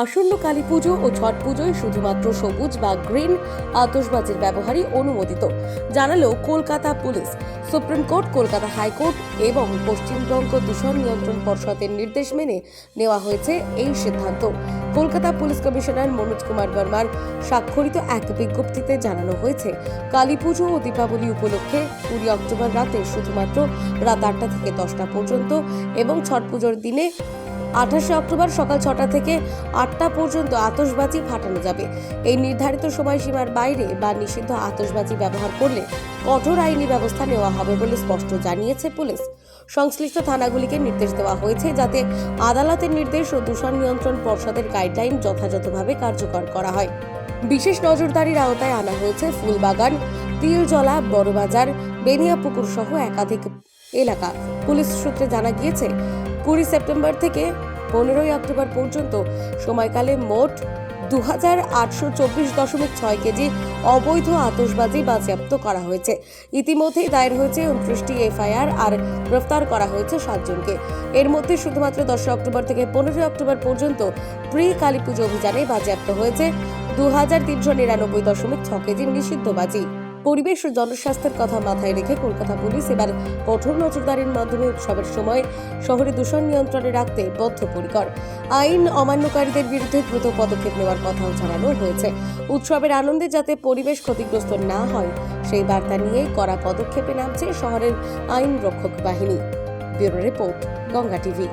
আসন্ন কালী পুজো ও ছট পুজোয় শুধুমাত্র সবুজ বা গ্রিন আতসবাজির ব্যবহারই অনুমোদিত। জানালো Kolkata police. Supreme court, Kolkata high court এবং পশ্চিমবঙ্গ দূষণ নিয়ন্ত্রণ পর্ষদের নির্দেশ মেনে নেওয়া হয়েছে এই সিদ্ধান্ত। কলকাতা পুলিশ কমিশনার মনোজ কুমার বর্মার স্বাক্ষরিত এক বিজ্ঞপ্তিতে জানানো হয়েছে, কালী পুজো ও দীপাবলি উপলক্ষে কুড়ি অক্টোবর রাতে শুধুমাত্র রাত আটটা থেকে দশটা পর্যন্ত এবং ছট পুজোর দিনে আঠাশে অক্টোবর সকাল ছটা থেকে আটটা পর্যন্ত আতসবাজি ফাটানো যাবে। এই নির্ধারিত সময়সীমার বাইরে বা নিষিদ্ধ আতসবাজি ব্যবহার করলে কঠোর আইনি ব্যবস্থা নেওয়া হবে বলে স্পষ্ট জানিয়েছে পুলিশ। সংশ্লিষ্ট থানাগুলিকে নির্দেশ দেওয়া হয়েছে যাতে আদালতের নির্দেশ ও দূষণ নিয়ন্ত্রণ পর্ষদের গাইডলাইন যথাযথভাবে কার্যকর করা হয়। বিশেষ নজরদারির আওতায় আনা হয়েছে ফুলবাগান, তিলজলা, বড়বাজার, বেনিয়াপুকুর সহ একাধিক এলাকা। পুলিশ সূত্রে জানা গিয়েছে কুড়ি সেপ্টেম্বর থেকে পনেরোই অক্টোবর পর্যন্ত সময়কালে মোট দু হাজার আটশো চব্বিশ দশমিক ছয় কেজি অবৈধ আতসবাজি বাজেয়াপ্ত করা হয়েছে। ইতিমধ্যেই দায়ের হয়েছে উনত্রিশটি এফআইআর আর গ্রেফতার করা হয়েছে সাতজনকে। এর মধ্যে শুধুমাত্র দশই অক্টোবর থেকে পনেরোই অক্টোবর পর্যন্ত প্রি কালী পুজো অভিযানে বাজেয়াপ্ত হয়েছে দু হাজার তিনশো নিরানব্বই দশমিক ছ কেজি নিষিদ্ধ বাজি পরিবেশ ও জনস্বাস্থ্যের কথা মাথায় রেখে কলকাতা পুলিশ এবার কঠোর নজরদারির মাধ্যমে উৎসবের সময় শহরে দূষণ নিয়ন্ত্রণে রাখতে বদ্ধপরিকর। আইন অমান্যকারীদের বিরুদ্ধে দ্রুত পদক্ষেপ নেওয়ার কথাও জানানো হয়েছে। উৎসবের আনন্দে যাতে পরিবেশ ক্ষতিগ্রস্ত না হয়, সেই বার্তা নিয়েই কড়া পদক্ষেপে নামছে শহরের আইন রক্ষক বাহিনী। Bureau report, Ganga TV.